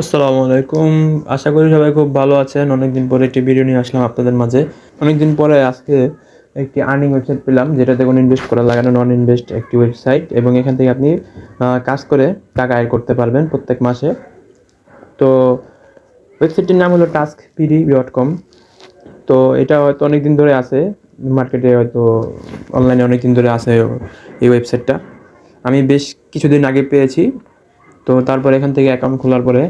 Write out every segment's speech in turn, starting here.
আসসালামু আলাইকুম। আশা করি সবাই খুব ভালো আছেন। অনেকদিন পরে একটি ভিডিও নিয়ে আসলাম আপনাদের মাঝে। অনেকদিন পরে আজকে একটি আর্নিং ওয়েবসাইট পেলাম, যেটাতে কোনো ইনভেস্ট করা লাগে না নন ইনভেস্ট একটি ওয়েবসাইট এবং এখান থেকে আপনি কাজ করে টাকা আয় করতে পারবেন প্রত্যেক মাসে। তো ওয়েবসাইটটির নাম হলো টাস্ক পিডি ডট কম তো এটা হয়তো অনেক দিন ধরে আছে মার্কেটে হয়তো অনলাইনে অনেক দিন ধরে আছে এই ওয়েবসাইটটা আমি বেশ কিছুদিন আগে পেয়েছি। তো তারপর এখান থেকে অ্যাকাউন্ট খোলার পরে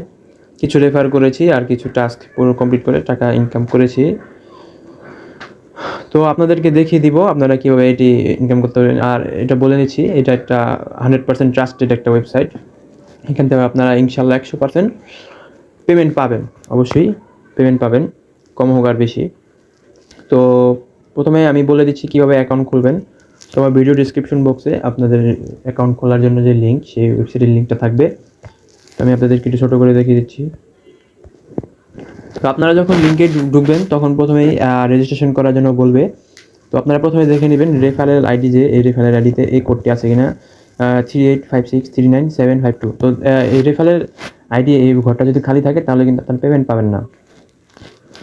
কিছু রেফার করেছি আর কিছু টাস্ক পুরো কমপ্লিট করে টাকা ইনকাম করেছি। তো আপনাদেরকে দেখিয়ে দিব আপনারা কীভাবে এটি ইনকাম করতে পারেন। আর এটা বলে নিচ্ছি, এটা একটা হান্ড্রেড পার্সেন্ট ট্রাস্টেড একটা ওয়েবসাইট এখান থেকে আপনারা ইনশাল্লাহ একশো পার্সেন্ট পেমেন্ট পাবেন, অবশ্যই পেমেন্ট পাবেন, কম হোক আর বেশি। তো প্রথমে আমি বলে দিচ্ছি কীভাবে অ্যাকাউন্ট খুলবেন। তো আমার ভিডিও ডিসক্রিপশন বক্সে আপনাদের অ্যাকাউন্ট খোলার জন্য যে লিঙ্ক সেই ওয়েবসাইটের লিঙ্কটা থাকবে। তো আমি আপনাদেরকে একটু ছোটো করে দেখিয়ে দিচ্ছি। তো আপনারা যখন লিঙ্কে ঢুকবেন, তখন প্রথমেই রেজিস্ট্রেশন করার জন্য বলবে। তো আপনারা প্রথমে দেখে নেবেন রেফারেল আইডি যে, এই রেফারেল আইডিতে এই কোডটি আছে কিনা। Three eight five six three nine seven five two তো এই রেফারেল আইডি এই ঘরটা যদি খালি থাকে, তাহলে কিন্তু আপনার পেমেন্ট পাবেন না।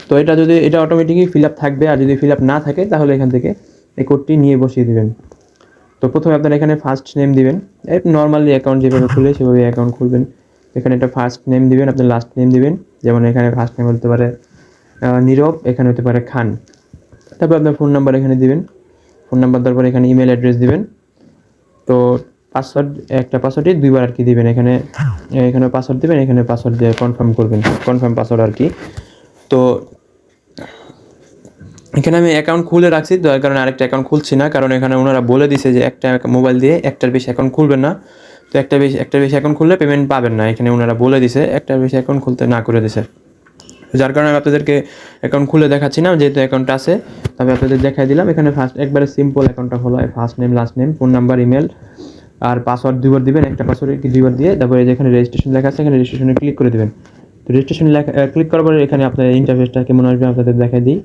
তো এটা যদি, এটা অটোমেটিকই ফিল আপ থাকবে, আর যদি ফিল আপ না থাকে, তাহলে এখান থেকে এই কোডটি নিয়ে বসিয়ে দেবেন। তো প্রথমে আপনারা এখানে ফার্স্ট নেম দিবেন। নর্মালি অ্যাকাউন্ট যেভাবে খুলে, সেভাবে অ্যাকাউন্ট খুলবেন। এখানে একটা ফার্স্ট নেম দিবেন আপনার লাস্ট নেম দিবেন। যেমন এখানে ফার্স্ট নেম হতে পারে নীরব, এখানে হতে পারে খান। তারপর আপনার ফোন নাম্বার এখানে দিবেন। ফোন নাম্বার দেওয়ার পর এখানে ইমেল অ্যাড্রেস দিবেন। তো পাসওয়ার্ড একটা পাসওয়ার্ডই দুইবার আর কি দিবেন। এখানে এখানে পাসওয়ার্ড দিবেন, এখানে পাসওয়ার্ড দিয়ে কনফার্ম করবেন। কনফার্ম পাসওয়ার্ড আর কি। তো এখানে আমি অ্যাকাউন্ট খুলে রাখছি তো কারণে আরেকটা অ্যাকাউন্ট খুলছি না, কারণ এখানে ওনারা বলে দিছে যে একটা মোবাইল দিয়ে একটার বেশি অ্যাকাউন্ট খুলবেন না। তো একটা বেশি একটা বেশি অ্যাকাউন্ট খুললে পেমেন্ট পাবেন না। এখানে ওনারা বলে দিছে, একটা বেশি অ্যাকাউন্ট খুলতে না করে দিছে। যার কারণে আমি আপনাদেরকে অ্যাকাউন্ট খুলে দেখাচ্ছি না, যেহেতু অ্যাকাউন্ট আছে, তবে আপনাদের দেখাই দিলাম। এখানে ফার্স্ট একবারে সিম্পল অ্যাকাউন্টটা খোলা first name last name phone number email আর পাসওয়ার্ড দুইবার দিবেন, একটা পাসওয়ার্ড কি দিয়ে, তারপরে যেখানে রেজিস্ট্রেশন লেখা আছে, এখানে রেজিস্ট্রেশনে ক্লিক করে দেবেন। তো রেজিস্ট্রেশন লেখা ক্লিক করার পরে এখানে আপনার ইন্টারফেসটা কেমন আসবে আপনাদের দেখাই দিই।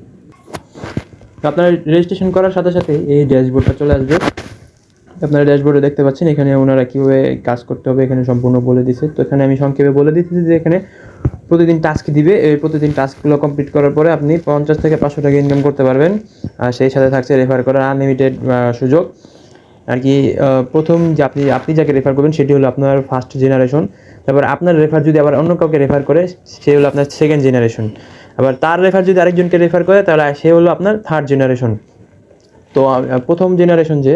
তো আপনার রেজিস্ট্রেশন করার সাথে সাথে এই ড্যাশবোর্ডটা চলে আসবে। আপনারা ড্যাশবোর্ডে দেখতে পাচ্ছেন, এখানে ওনারা কীভাবে কাজ করতে হবে, এখানে সম্পূর্ণ বলে দিছে। তো এখানে আমি সংক্ষেপে বলে দিচ্ছি যে এখানে প্রতিদিন টাস্ক দিবে। এই প্রতিদিন টাস্কগুলো কমপ্লিট করার পরে আপনি পঞ্চাশ থেকে পাঁচশো টাকা ইনকাম করতে পারবেন। আর সেই সাথে থাকছে রেফার করার আনলিমিটেড সুযোগ। আর কি প্রথম যে আপনি আপনি যাকে রেফার করবেন, সেটি হলো আপনার ফার্স্ট জেনারেশন। তারপর আপনার রেফার যদি আবার অন্য কাউকে রেফার করে, সে হলো আপনার সেকেন্ড জেনারেশন। আবার তার রেফার যদি আরেকজনকে রেফার করে, তাহলে সে হলো আপনার থার্ড জেনারেশন। তো প্রথম জেনারেশন যে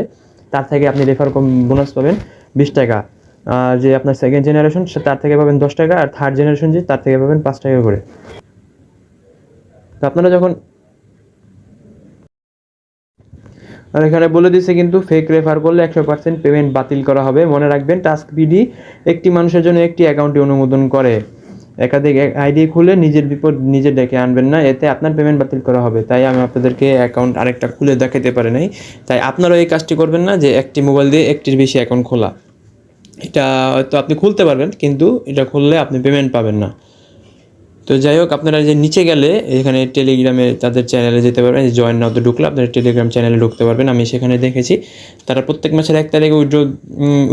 তার থেকে আপনি রেফার বোনাস পাবেন বিশ টাকা। আর যে আপনার সেকেন্ড জেনারেশন সে তার থেকে পাবেন দশ টাকা, আর থার্ড জেনারেশন যে, তার থেকে পাবেন পাঁচ টাকা করে। তো আপনারা যখন আর এখানে বলে দিছে কিন্তু ফেক রেফার করলে একশো পার্সেন্ট পেমেন্ট বাতিল করা হবে। মনে রাখবেন টাস্ক বিডি একটি মানুষের জন্য একটি অ্যাকাউন্টে অনুমোদন করে। একাধিক আইডি খুলে নিজের বিপদ নিজে ডেকে আনবেন না, এতে আপনার পেমেন্ট বাতিল করা হবে। তাই আমি আপনাদেরকে অ্যাকাউন্ট আরেকটা খুলে দেখাতে পারি নাই। তাই আপনারাও এই কাজটি করবেন না যে একটি মোবাইল দিয়ে একটির বেশি অ্যাকাউন্ট খোলা। এটা হয়তো আপনি খুলতে পারবেন, কিন্তু এটা খুললে আপনি পেমেন্ট পাবেন না। তো যাই হোক, আপনারা যে নিচে গেলে এখানে টেলিগ্রামে তাদের চ্যানেলে যেতে পারবেন জয়েন নাওতে ঢুকলে আপনারা টেলিগ্রাম চ্যানেলে ঢুকতে পারবেন, আমি সেখানে দেখেছি। তারা প্রত্যেক মাসের এক তারিখে উইড্রো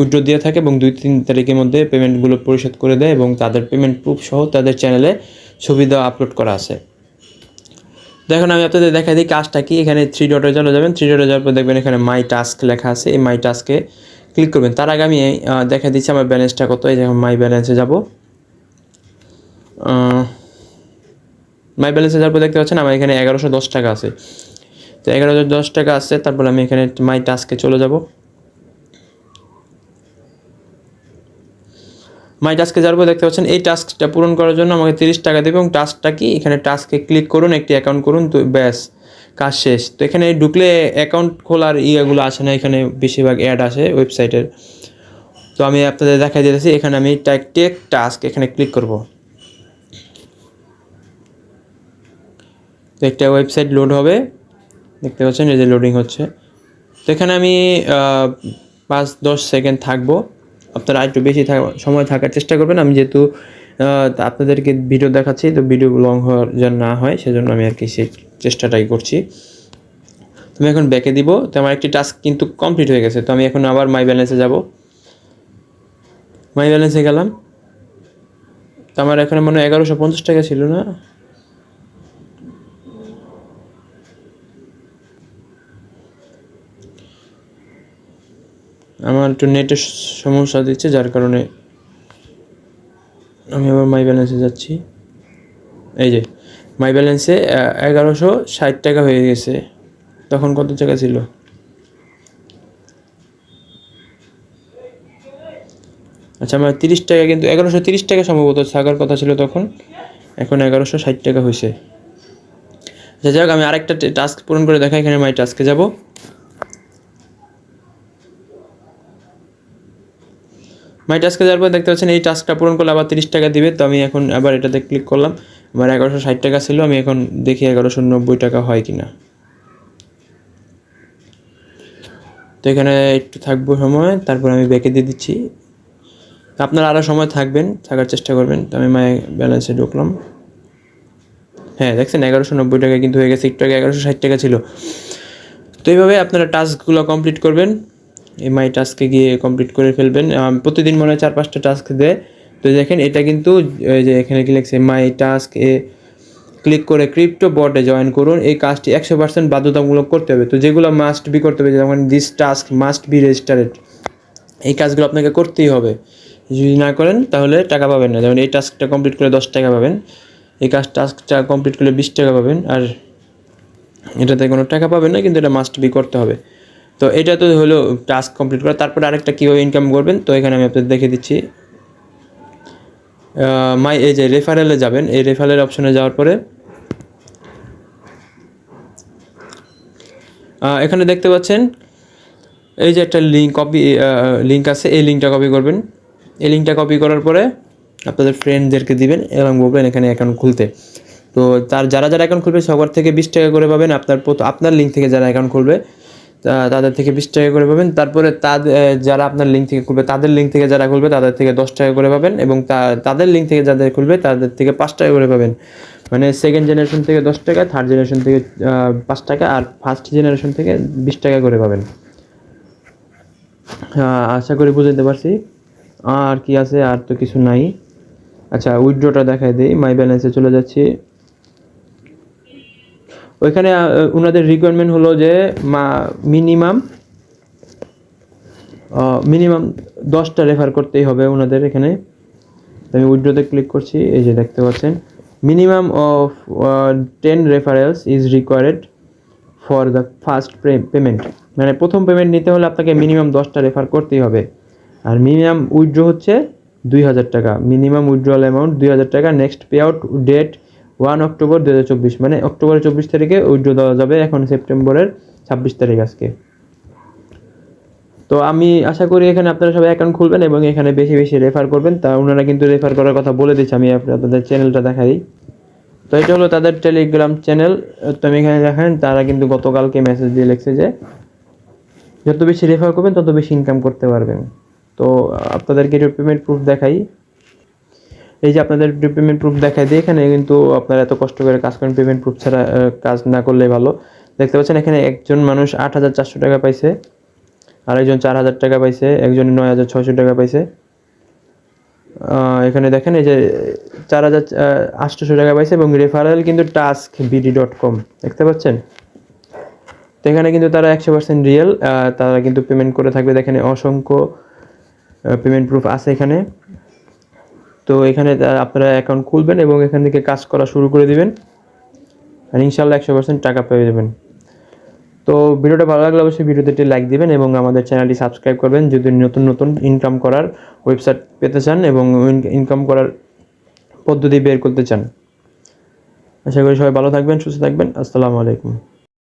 উইড্রো দিয়ে থাকে এবং দুই তিন তারিখের মধ্যে পেমেন্টগুলো পরিশোধ করে দেয় এবং তাদের পেমেন্ট প্রুফ সহ তাদের চ্যানেলে ছবি দেওয়া আপলোড করা আছে। দেখুন আমি আপনাদের দেখা দিই কাজটা কি, এখানে থ্রি ডটে চলে যাবেন থ্রি ডটে যাওয়ার পর দেখবেন এখানে মাই টাস্ক লেখা আছে, এই মাই টাস্কে ক্লিক করবেন। তার আগে আমি দেখা দিচ্ছি আমার ব্যালেন্সটা কত, এই যে মাই ব্যালেন্সে যাব। মাই ব্যালেন্সে যাওয়ার পর দেখতে পাচ্ছেন আমার এখানে এগারোশো দশ টাকা আছে। তো এগারোশো দশ টাকা আছে, তারপর আমি এখানে মাই টাস্কে চলে যাব। মাই টাস্কে যাওয়ার পর দেখতে পাচ্ছেন এই টাস্কটা পূরণ করার জন্য আমাকে তিরিশ টাকা দেবে এবং টাস্কটা কি? এখানে টাস্কে ক্লিক করুন, একটি অ্যাকাউন্ট করুন, তো ব্যাস, কাজ শেষ। তো এখানে ঢুকলে অ্যাকাউন্ট খোলার ইয়েগুলো আসে না, এখানে বেশিরভাগ অ্যাড আসে ওয়েবসাইটের তো আমি আপনাদের দেখাই দিতেছি, এখানে আমি টেক টেক টাস্ক এখানে ক্লিক করব। তো একটা ওয়েবসাইট লোড হবে। দেখতে পাচ্ছেন এই যে লোডিং হচ্ছে। তো এখানে আমি পাঁচ, দশ সেকেন্ড থাকব। আপনারা একটু বেশি সময় থাকার চেষ্টা করবেন। আমি যেহেতু আপনাদেরকে ভিডিও দেখাচ্ছি, তো ভিডিও লং হওয়ার যেন না হয়, সেজন্য আমি আর কি সেই চেষ্টাটাই করছি। তুমি এখন ব্যাকে দিব। তো আমার একটি টাস্ক কিন্তু কমপ্লিট হয়ে গেছে। তো আমি এখন আবার মাই ব্যালেন্সে যাব। মাই ব্যালেন্সে গেলাম। তো আমার এখানে মনে হয় এগারোশো পঞ্চাশ টাকা ছিল না? আমার একটু নেটের সমস্যা দিচ্ছে, যার কারণে আমি আবার মাই ব্যালেন্সে যাচ্ছি। এই যে মাই ব্যালেন্সে এগারোশো ষাট টাকা হয়ে গেছে। তখন কত টাকা ছিল? আচ্ছা আমার তিরিশ টাকা কিন্তু, এগারোশো তিরিশ টাকা সম্ভবত থাকার কথা ছিল তখন। এখন এগারোশো ষাট টাকা হয়েছে। আচ্ছা যাই হোক আমি আরেকটা টাস্ক পূরণ করে দেখা এখানে মাই টাস্কে যাব। মাই টাস্কে যাওয়ার পর দেখতে পাচ্ছেন এই টাস্কটা পূরণ করলে আবার তিরিশ টাকা দিবে। তো আমি এখন আবার এটাতে ক্লিক করলাম। আমার এগারোশো ষাট টাকা ছিল, আমি এখন দেখি এগারোশো নব্বই টাকা হয় কি না তো এখানে একটু থাকব সময়, তারপর আমি ব্যাকে দিয়ে দিচ্ছি। আপনারা আরও সময় থাকবেন, থাকার চেষ্টা করবেন। তো আমি মাই ব্যালেন্সে ঢুকলাম। হ্যাঁ দেখছেন এগারোশো নব্বই টাকা কিন্তু হয়ে গেছে, একটু আগে এগারোশো ষাট টাকা ছিল। তো এইভাবে আপনারা টাস্কগুলো কমপ্লিট করবেন। এই মাই টাস্কে গিয়ে কমপ্লিট করে ফেলবেন। প্রতিদিন মনে হয় চার পাঁচটা টাস্ক দেয়। তো দেখেন, এটা কিন্তু যে এখানে কি লিখছে মাই টাস্ক এ ক্লিক করে ক্রিপ্টো বটে জয়েন করুন। এই কাজটি একশো পার্সেন্ট বাধ্যতামূলক করতে হবে। তো যেগুলো মাস্ট বি করতে হবে, যেমন this task must be registered এই কাজগুলো আপনাকে করতেই হবে। যদি না করেন, তাহলে টাকা পাবেন না। যেমন এই টাস্কটা কমপ্লিট করে দশ টাকা পাবেন, এই কাজ টাস্কটা কমপ্লিট করলে বিশ টাকা পাবেন, আর এটাতে কোনো টাকা পাবেন না, কিন্তু এটা মাস্ট বি করতে হবে। তো এটা তো হলো টাস্ক কমপ্লিট করা। তারপরে আরেকটা কীভাবে ইনকাম করবেন, তো এখানে আমি আপনাদের দেখে দিচ্ছি। মাই এই যে রেফারেলে যাবেন, এই রেফারেল অপশনে যাওয়ার পরে এখানে দেখতে পাচ্ছেন, এই যে একটা লিঙ্ক কপি লিঙ্ক আছে, এই লিঙ্কটা কপি করবেন। এই লিঙ্কটা কপি করার পরে আপনাদের ফ্রেন্ডদেরকে দিবেন এবং বলবেন এখানে অ্যাকাউন্ট খুলতে। তো তার, যারা যারা অ্যাকাউন্ট খুলবে, সবার থেকে বিশ টাকা করে পাবেন। আপনার আপনার লিঙ্ক থেকে যারা অ্যাকাউন্ট খুলবে তাদের থেকে বিশ টাকা করে পাবেন। তারপরে তাদের যারা আপনার লিঙ্ক থেকে খুলবে, তাদের লিঙ্ক থেকে যারা খুলবে, তাদের থেকে দশ টাকা করে পাবেন এবং তাদের লিঙ্ক থেকে যাদের খুলবে, তাদের থেকে পাঁচ টাকা করে পাবেন। মানে সেকেন্ড জেনারেশন থেকে দশ টাকা থার্ড জেনারেশন থেকে পাঁচ টাকা আর ফার্স্ট জেনারেশন থেকে বিশ টাকা করে পাবেন। আশা করি বুঝতে পারছি। আর কি আছে, আর তো কিছু নাই। আচ্ছা উইথড্রটা দেখাই দিই। মাই ব্যালেন্সে চলে যাচ্ছি। ওইখানে ওনাদের রিকোয়ারমেন্ট হলো যে মা মিনিমাম মিনিমাম দশটা রেফার করতেই হবে ওনাদের এখানে। আমি উইথড্রোতে ক্লিক করছি, এই যে দেখতে পাচ্ছেন। Minimum of ten referrals is required for the first payment মানে প্রথম পেমেন্ট নিতে হলে আপনাকে মিনিমাম দশটা রেফার করতেই হবে। আর মিনিমাম উইথড্র হচ্ছে দুই হাজার টাকা। মিনিমাম উইথড্রল অ্যামাউন্ট দুই হাজার টাকা। Next pay out date one October দু হাজার চব্বিশ মানে অক্টোবরের চব্বিশ তারিখে উইথড্র দেওয়া যাবে, এখন সেপ্টেম্বরের ছাব্বিশ তারিখ আজকে। তো আমি আশা করি এখানে আপনারা সবাই অ্যাকাউন্ট খুলবেন এবং এখানে বেশি বেশি রেফার করবেন। তা ওনারা কিন্তু রেফার করার কথা বলে দিচ্ছে, আমি আপনাদের চ্যানেলটা দেখাই। তো এটা হলো তাদের টেলিগ্রাম চ্যানেল তো আমি এখানে দেখেন তারা কিন্তু গতকালকে মেসেজ দিয়ে লিখছে যে, যত বেশি রেফার করবেন, তত বেশি ইনকাম করতে পারবেন। তো আপনাদেরকে একটু পেমেন্ট প্রুফ দেখাই। এই যে আপনাদের পেমেন্ট প্রুফ দেখাই দিয়ে এখানে কিন্তু আপনারা এত কষ্ট করে কাজ করেন পেমেন্ট প্রুফ ছাড়া কাজ না করলে ভালো। দেখতে পাচ্ছেন এখানে একজন মানুষ আট হাজার চারশো টাকা পাইছে, আরেকজন চার হাজার টাকা পাইছে, একজন নয় হাজার ছয়শো টাকা পাইছে। এখানে দেখেন এই যে চার হাজার আটশোশো টাকা পাইছে এবং রেফারেল কিন্তু টাস্ক বিডি ডট কম দেখতে পাচ্ছেন? তো এখানে কিন্তু তারা একশো পার্সেন্ট রিয়েল তারা কিন্তু পেমেন্ট করে থাকবে। দেখেন অসংখ্য পেমেন্ট প্রুফ আছে এখানে। তো এখানে আপনারা অ্যাকাউন্ট খুলবেন এবং এখান থেকে কাজ করা শুরু করে দিবেন। আর ইনশাল্লাহ একশো পার্সেন্ট টাকা পেয়ে যাবেন। তো ভিডিওটা ভালো লাগলে অবশ্যই ভিডিওতে একটি লাইক দিবেন এবং আমাদের চ্যানেলটি সাবস্ক্রাইব করবেন। যদি নতুন নতুন ইনকাম করার ওয়েবসাইট পেতে চান এবং ইনকাম করার পদ্ধতি বের করতে চান। আশা করি সবাই ভালো থাকবেন, সুস্থ থাকবেন। আসসালামু আলাইকুম।